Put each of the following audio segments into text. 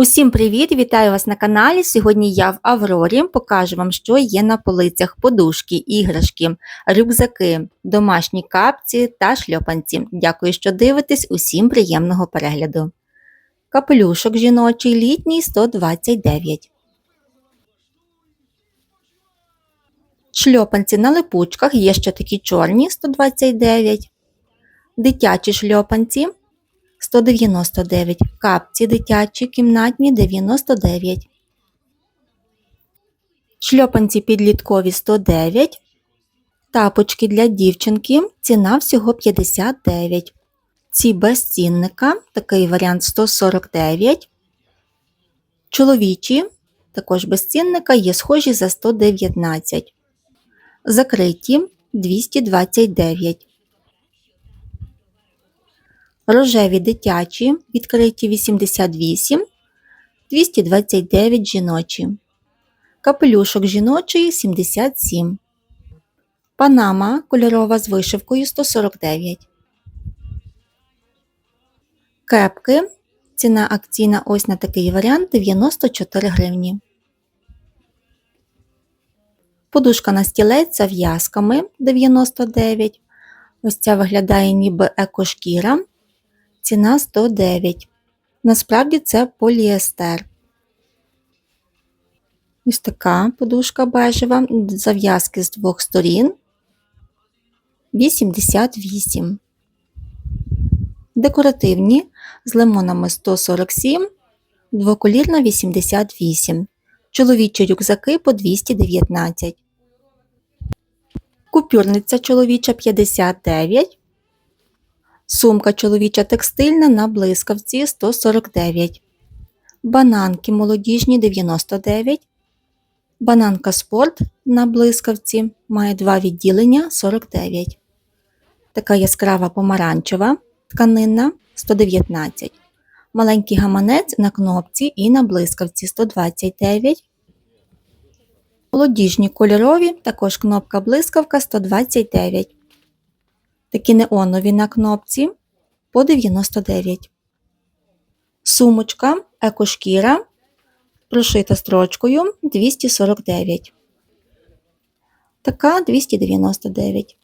Усім привіт! Вітаю вас на каналі. Сьогодні я в Аврорі покажу вам, що є на полицях подушки, іграшки, рюкзаки, домашні капці та шльопанці. Дякую, що дивитесь. Усім приємного перегляду. Капелюшок жіночий літній 129. Шльопанці на липучках є ще такі чорні 129. Дитячі шльопанці 199, капці дитячі, кімнатні 99, шльопанці підліткові 109, тапочки для дівчинки, ціна всього 59. Ці без цінника, такий варіант 149. Чоловічі, також без цінника, є схожі за 119. Закриті 229. Рожеві дитячі, відкриті 88, 229 жіночі. Капелюшок жіночий 77. Панама кольорова з вишивкою 149. Кепки. Ціна акційна ось на такий варіант 94 гривні. Подушка на стілець з в'язками 99. Ось ця виглядає ніби екошкіра ціна 109. Насправді це поліестер. Ось така подушка бежева, зав'язки з двох сторін 88. Декоративні з лимонами 147, двоколірна 88. Чоловічі рюкзаки по 219. Купюрниця чоловіча 59. Сумка чоловіча текстильна на блискавці 149. Бананки молодіжні 99. Бананка спорт на блискавці має два відділення 49. Така яскрава помаранчева тканина 119. Маленький гаманець на кнопці і на блискавці 129. Молодіжні кольорові також кнопка блискавка 129 такі неонові на кнопці по 99. Сумочка екошкіра прошита строчкою 249. Така 299.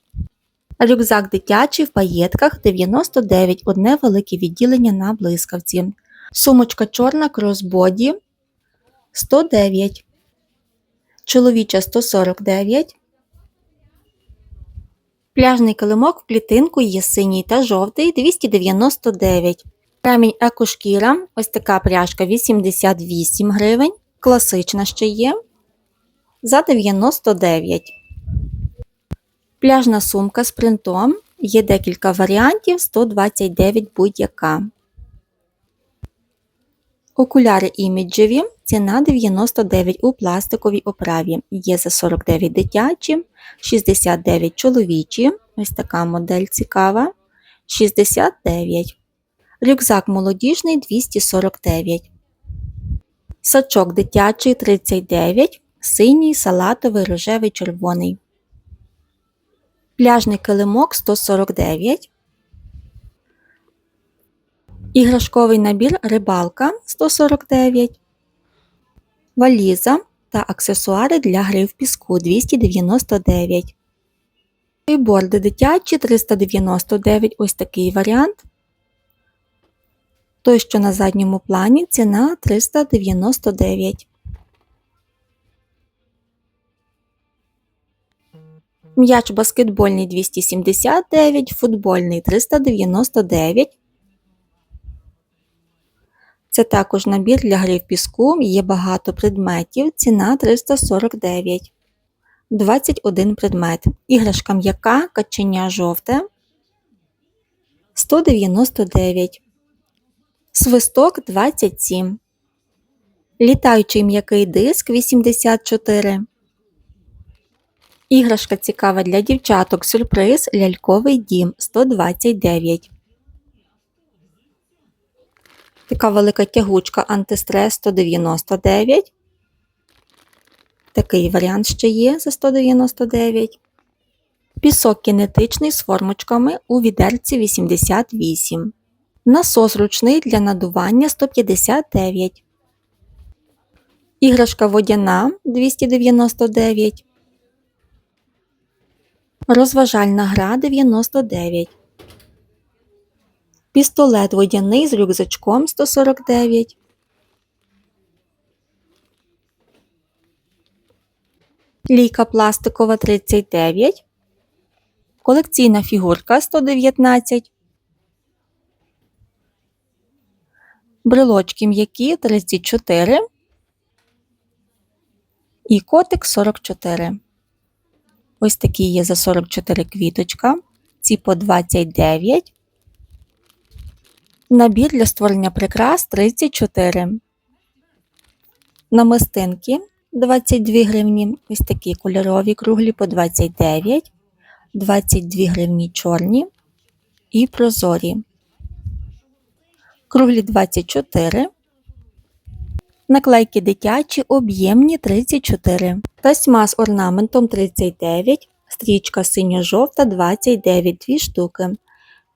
Рюкзак дитячий в паєтках 99, одне велике відділення на блискавці. Сумочка чорна кросбоді 109. Чоловіча 149. Пляжний килимок в клітинку є синій та жовтий 299. Камінь екошкіра, ось така пряжка 88 гривень. Класична ще є за 99. Пляжна сумка з принтом. Є декілька варіантів 129 будь-яка. Окуляри іміджеві. Ціна 99 у пластиковій оправі. Є за 49 дитячі, 69 чоловічі. Ось така модель цікава. 69. Рюкзак молодіжний 249. Сачок дитячий 39. Синій, салатовий, рожевий, червоний. Пляжний килимок 149. Іграшковий набір рибалка 149 валіза та аксесуари для гри в піску 299. Борди дитячі 399 ось такий варіант. Той, що на задньому плані ціна 399. М'яч баскетбольний 279, футбольний 399. Це також набір для гри в піску, є багато предметів, ціна 349. 21 предмет. Іграшка м'яка, каченя жовте 199. Свисток 27. Літаючий м'який диск 84. Іграшка цікава для дівчаток. Сюрприз ляльковий дім 129. Така велика тягучка антистрес 199. Такий варіант ще є за 199. Пісок кінетичний з формочками у відерці 88. Насос ручний для надування 159. Іграшка водяна 299. Розважальна гра 99. Пістолет водяний з рюкзачком 149. Лійка пластикова 39. Колекційна фігурка 119. Брелочки м'які 34. І котик 44. Ось такі є за 44 квіточка. Ці по 29. Набір для створення прикрас 34. Намистинки 22 гривні. Ось такі кольорові круглі по 29. 22 гривні чорні і прозорі. Круглі 24. Наклейки дитячі об'ємні 34. Тасьма з орнаментом 39. Стрічка синьо-жовта 29 2 штуки.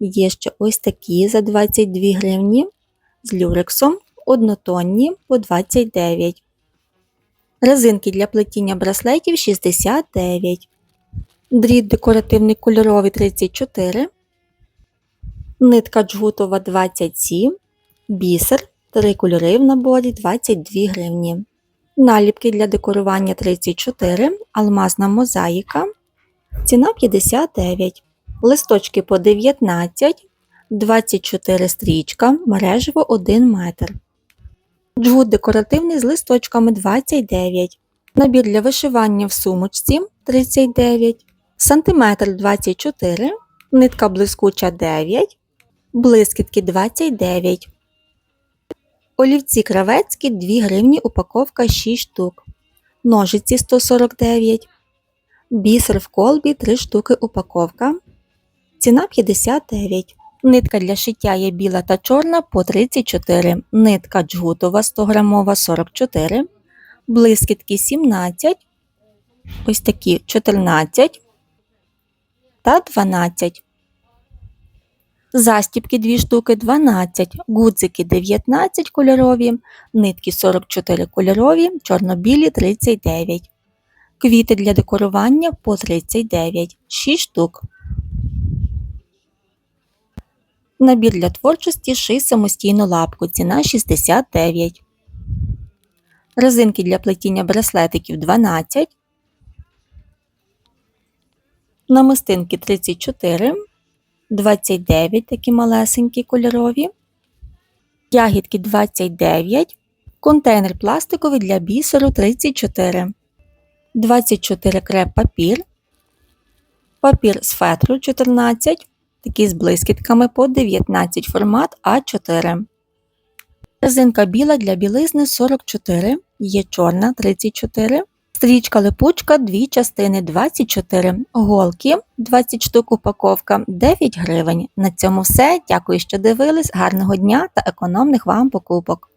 Є ще ось такі за 22 гривні з люрексом, однотонні по 29. Резинки для плетіння браслетів 69. Дріт декоративний кольоровий 34. Нитка джгутова 27. Бісер. Три кольори в наборі 22 гривні. Наліпки для декорування 34. Алмазна мозаїка. Ціна 59. Листочки по 19, 24 стрічка, мережево 1 метр. Джгут декоративний з листочками 29. Набір для вишивання в сумочці 39. Сантиметр 24. Нитка блискуча 9. Блискітки 29. Олівці кравецькі 2 гривні упаковка 6 штук. Ножиці 149. Бісер в колбі 3 штуки упаковка. Ціна 59. Нитка для шиття є біла та чорна по 34. Нитка джгутова 100 грамова 44. Блискітки 17. Ось такі 14 та 12. Застіпки 2 штуки 12, гудзики 19 кольорові, нитки 44 кольорові, чорно-білі 39. Квіти для декорування по 39, 6 штук. Набір для творчості ший самостійну лапку. Ціна 69. Резинки для плетіння браслетиків 12. Намистинки 34. 29 такі малесенькі кольорові. Ягідки 29. Контейнер пластиковий для бісеру 34. 24 креп папір. Папір з фетру 14. Такі з блискітками по 19 формат А4. Резинка біла для білизни 44. Є чорна 34. Стрічка липучка, 2 частини 24. Голки 20 штук упаковка 9 гривень. На цьому все. Дякую, що дивились. Гарного дня та економних вам покупок.